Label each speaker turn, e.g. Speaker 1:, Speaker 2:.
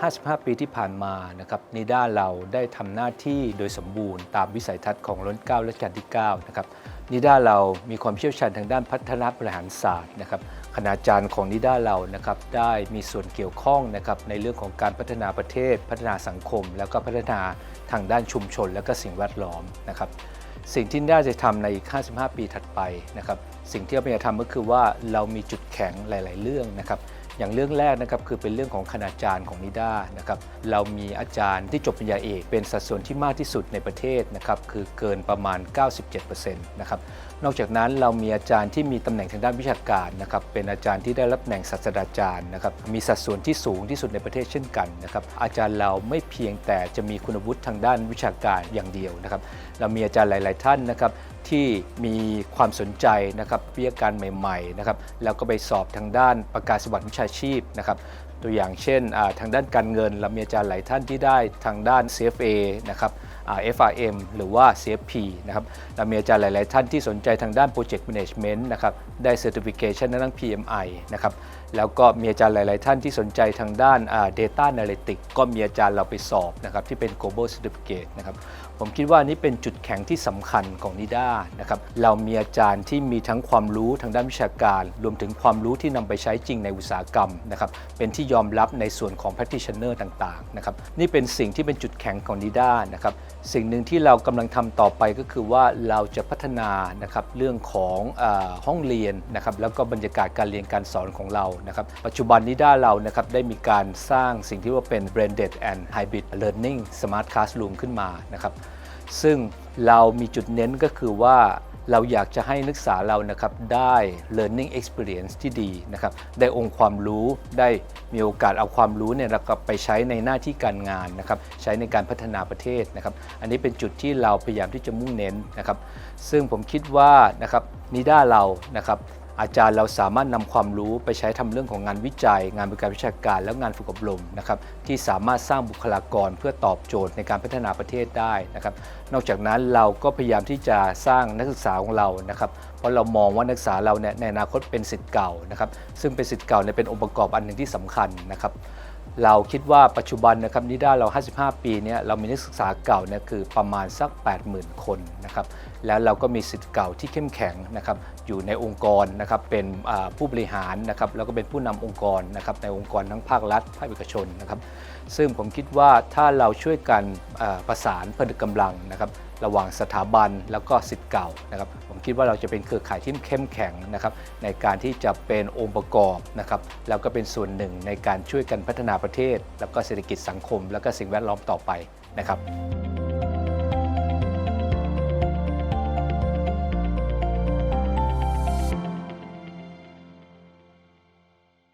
Speaker 1: 55 ปีที่ผ่านมานะครับนิด้าเราได้ทำหน้าที่โดยสมบูรณ์ตามวิสัยทัศน์ของร้นเก้ารัชกาลที่9นะครับนิด้าเรามีความเชี่ยวชาญทางด้านพัฒนาบริหารศาสตร์นะครับคณาจารย์ของนิด้าเรานะครับได้มีส่วนเกี่ยวข้องนะครับในเรื่องของการพัฒนาประเทศ พัฒนาสังคม แล้วก็พัฒนาทางด้านชุมชน และก็สิ่งแวดล้อมนะครับสิ่งที่น่าจะทำในอีก55 ปีถัดไปนะครับ สิ่งที่เราพยายามทำก็คือว่าเรามีจุดแข็งหลาย ๆ เรื่องนะครับ อย่างเรื่องแรกนะครับคือเป็นเรื่องของคณาจารย์ของนิด้านะครับเรามีอาจารย์ที่จบปริญญาเอกเป็นสัดส่วนที่มากที่สุดในประเทศนะครับคือเกินประมาณ 97%นะครับนอกจากนั้นเรามีอาจารย์ที่มีตำแหน่งทางด้านวิชาการนะครับเป็นอาจารย์ที่ได้รับตำแหน่งศาสตราจารย์นะครับมีสัดส่วนที่สูงที่สุดในประเทศเช่นกันนะครับอาจารย์เราไม่เพียงแต่จะมีคุณวุฒิทางด้านวิชาการอย่างเดียวนะครับเรามีอาจารย์หลาย ๆ ท่านนะครับที่มีความสนใจนะครับวิทยาการใหม่ๆนะครับแล้วก็ไปสอบทางด้านประกาศสวัสดิวิชาชีพนะครับตัวอย่างเช่นทางด้านการเงินเรามีอาจารย์หลายท่านที่ได้ทางด้าน CFA นะครับ FRM หรือว่า CFP นะครับเรามีอาจารย์หลาย ๆ ท่านที่สนใจทางด้าน Project Management นะครับได้ Certification ในด้าน PMI นะครับแล้วก็มีอาจารย์หลาย ๆ ท่านที่สนใจทางด้าน Data Analytics ก็มีอาจารย์เราไปสอบนะครับที่เป็น Global Certificate นะครับผมคิดว่านี่เป็นจุดแข็งที่สำคัญของนิด้านะครับเรามีอาจารย์ที่มีทั้งความรู้ทางด้านวิชาการ รวมถึงความรู้ที่นำไปใช้จริงในอุตสาหกรรมนะครับเป็นที่ยอมรับในส่วนของ practitioner ต่าง ๆ นะครับนี่เป็นสิ่งที่เป็นจุดแข็งของนิด้านะครับสิ่งหนึ่งที่เรากำลังทำต่อไปก็คือว่าเราจะพัฒนานะครับเรื่องของอห้องเรียนนะครับแล้วก็บรรยากาศการเรียนการสอนของเรานะครับปัจจุบันนี้ด้าเรานะครับได้มีการสร้างสิ่งที่ว่าเป็น blended and hybrid learning smart classroom ขึ้นมานะครับซึ่งเรามีจุดเน้นก็คือว่า เราอยากจะให้นักศึกษาเรานะครับได้ learning experience ที่ดีนะครับ ได้องค์ความรู้ได้มีโอกาสเอาความรู้เนี่ยนะครับไปใช้ในหน้าที่การงานนะครับ ใช้ในการพัฒนาประเทศนะครับ อันนี้เป็นจุดที่เราพยายามที่จะมุ่งเน้นนะครับ ซึ่งผมคิดว่านะครับนิด้าเรานะครับ อาจารย์เราสามารถนำความรู้ไปใช้ทำเรื่องของงานวิจัย งานบริการวิชาการ และงานฝึกอบรมนะครับที่สามารถสร้างบุคลากรเพื่อตอบโจทย์ในการพัฒนาประเทศได้นะครับ นอกจากนั้นเราก็พยายามที่จะสร้างนักศึกษาของเรานะครับเพราะเรามองว่านักศึกษาเราเนี่ยในอนาคตเป็นสิทธิ์เก่านะครับซึ่งเป็นสิทธิ์เก่าเนี่ยเป็นองค์ประกอบอันหนึ่งที่สำคัญนะครับเราคิดว่าปัจจุบันนะครับนิด้าเรา 55 ปีเนี่ยเรามีนักศึกษาเก่าเนี่ยคือประมาณสัก 80,000 คนนะครับ แล้วเราก็มีสิทธิ์เก่าที่เข้มแข็งนะครับอยู่ในองค์กรนะครับเป็นผู้บริหารนะครับแล้วก็เป็นผู้นำองค์กรนะครับในองค์กรทั้งภาครัฐภาคเอกชนนะครับซึ่งผมคิดว่าถ้าเราช่วยกันประสานผนึกกำลังนะครับระหว่างสถาบันแล้วก็สิทธิ์เก่านะครับผมคิดว่าเราจะเป็นเครือข่ายที่เข้มแข็งนะครับในการที่จะเป็นองค์ประกอบนะครับแล้วก็เป็นส่วนหนึ่งในการช่วยกันพัฒนาประเทศ แล้วก็เศรษฐกิจสังคม แล้วก็สิ่งแวดล้อมต่อไปนะครับ